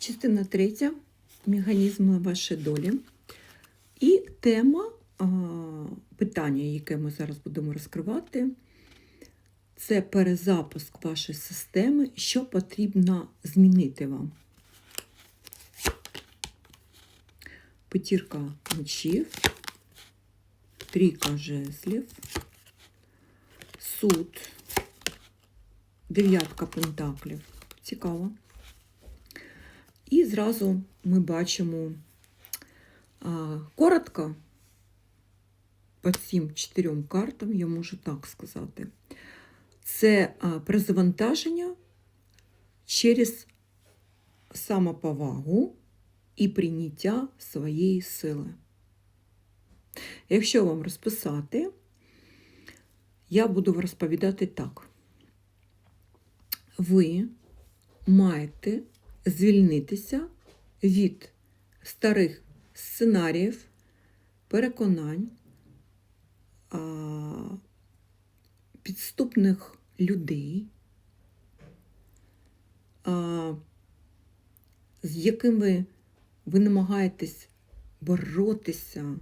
Частина третя механізми вашої долі. І тема питання, яке ми зараз будемо розкривати, це перезапуск вашої системи, що потрібно змінити вам. П'ятірка мечів, трійка жезлів, суд, дев'ятка пентаклів. Цікаво. І зразу ми бачимо а, коротко по цим чотирьом картам, я можу так сказати. Це перезавантаження через самоповагу і прийняття своєї сили. Якщо вам розписати, я буду розповідати так. Ви маєте звільнитися від старих сценаріїв, переконань, підступних людей, з якими ви намагаєтесь боротися,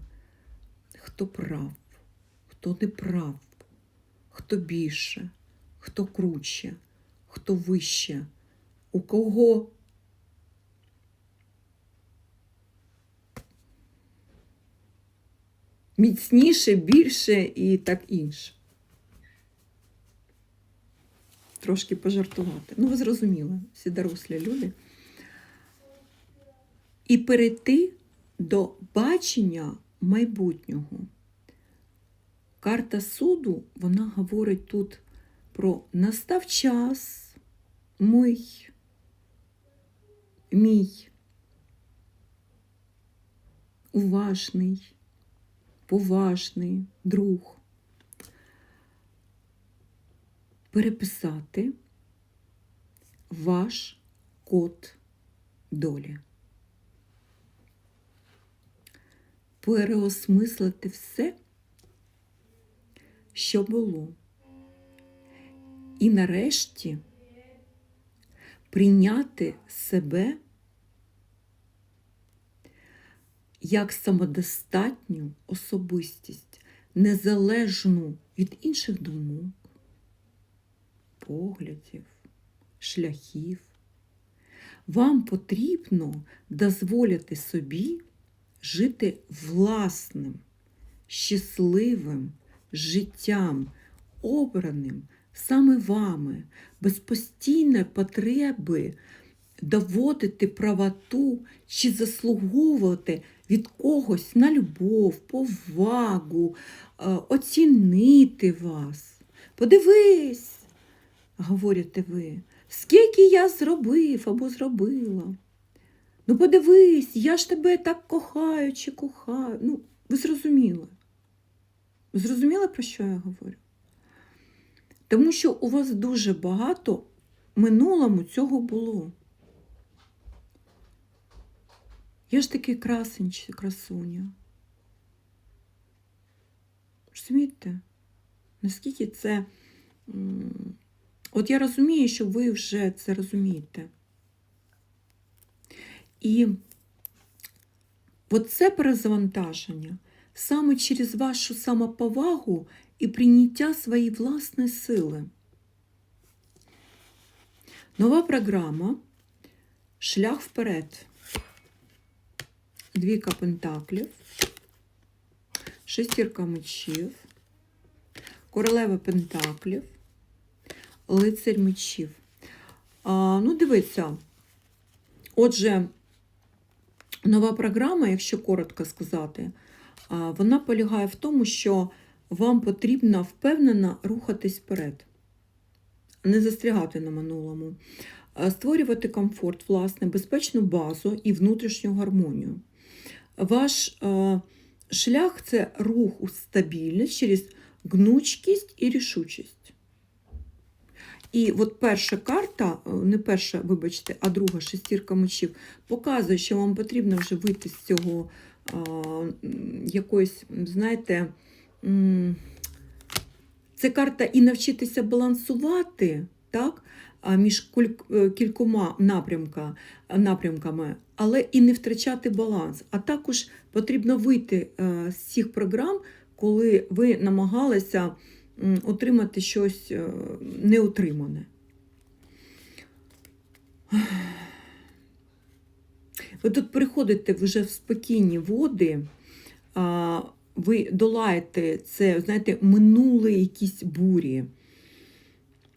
хто прав, хто не прав, хто більше, хто круче, хто вище, у кого міцніше, більше і так інше. Трошки пожартувати. Ну, ви зрозуміли, всі дорослі люди. І перейти до бачення майбутнього. Карта суду, вона говорить тут про настав час, мій, мій, уважний, поважний друг. Переписати ваш код долі. Переосмислити все, що було. І нарешті прийняти себе як самодостатню особистість, незалежну від інших думок, поглядів, шляхів. Вам потрібно дозволити собі жити власним, щасливим життям, обраним саме вами, без постійної потреби доводити правоту чи заслуговувати від когось на любов, повагу, е, оцінити вас. Подивись, говорите ви, скільки я зробив або зробила. Ну, подивись, я ж тебе так кохаю чи кохаю. Ну, ви зрозуміли. Зрозуміли, про що я говорю? Тому що у вас дуже багато минулому цього було. Я ж такий красень красуня. Розумієте? Наскільки це. От я розумію, що ви вже це розумієте. І оце перезавантаження саме через вашу самоповагу і прийняття своєї власної сили. Нова програма Шлях вперед. Двійка пентаклів, шестірка мечів, королева пентаклів, лицарь мечів. А, ну, дивіться, отже, нова програма, якщо коротко сказати, вона полягає в тому, що вам потрібно впевнено рухатись вперед, не застрягати на минулому, створювати комфорт, власне, безпечну базу і внутрішню гармонію. Ваш е, шлях це рух у стабільність через гнучкість і рішучість. І от перша карта, е, не перша, вибачте, а друга шестірка мечів, показує, що вам потрібно вже вийти з цього е, якоїсь, знаєте, це карта і навчитися балансувати, так? між кількома напрямка, напрямками, але і не втрачати баланс. А також потрібно вийти е, з цих програм, коли ви намагалися отримати щось е, неотримане. Ви тут приходите вже в спокійні води, ви долаєте це, знаєте, минули якісь бурі.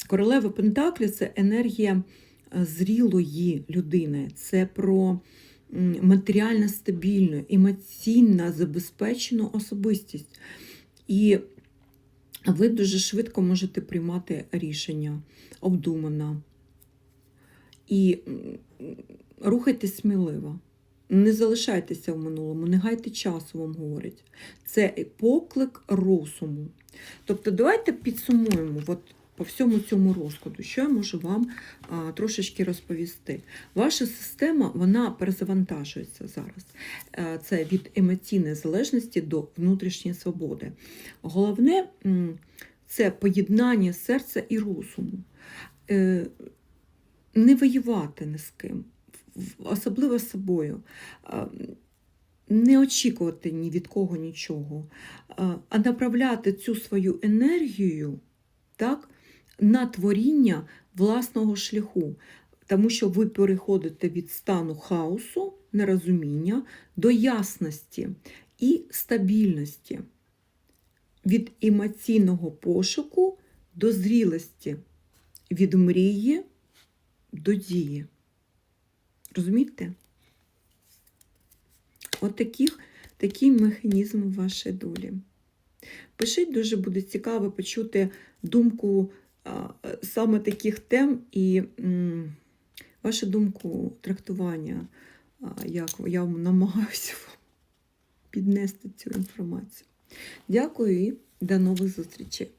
Королева Пентаклі це енергія зрілої людини, це про матеріально стабільну, емоційно забезпечену особистість. І ви дуже швидко можете приймати рішення обдумано. І рухайтесь сміливо. Не залишайтеся в минулому, не гайте часу, вам говорять. Це поклик розуму. Тобто, давайте підсумуємо от, по всьому цьому розкладу, що я можу вам а, трошечки розповісти. Ваша система вона перезавантажується зараз. Е, Це від емоційної залежності до внутрішньої свободи. Головне це поєднання серця і розуму. Е, Не воювати ні з ким, особливо з собою. Не очікувати ні від кого нічого, а направляти цю свою енергію так, на творіння власного шляху, тому що ви переходите від стану хаосу, нерозуміння до ясності і стабільності, від емоційного пошуку до зрілості, від мрії до дії. Розумієте? От таких, такий механізм в вашій долі. Пишіть, дуже буде цікаво почути думку саме таких тем і вашу думку трактування, як я намагаюся вам піднести цю інформацію. Дякую і до нових зустрічей.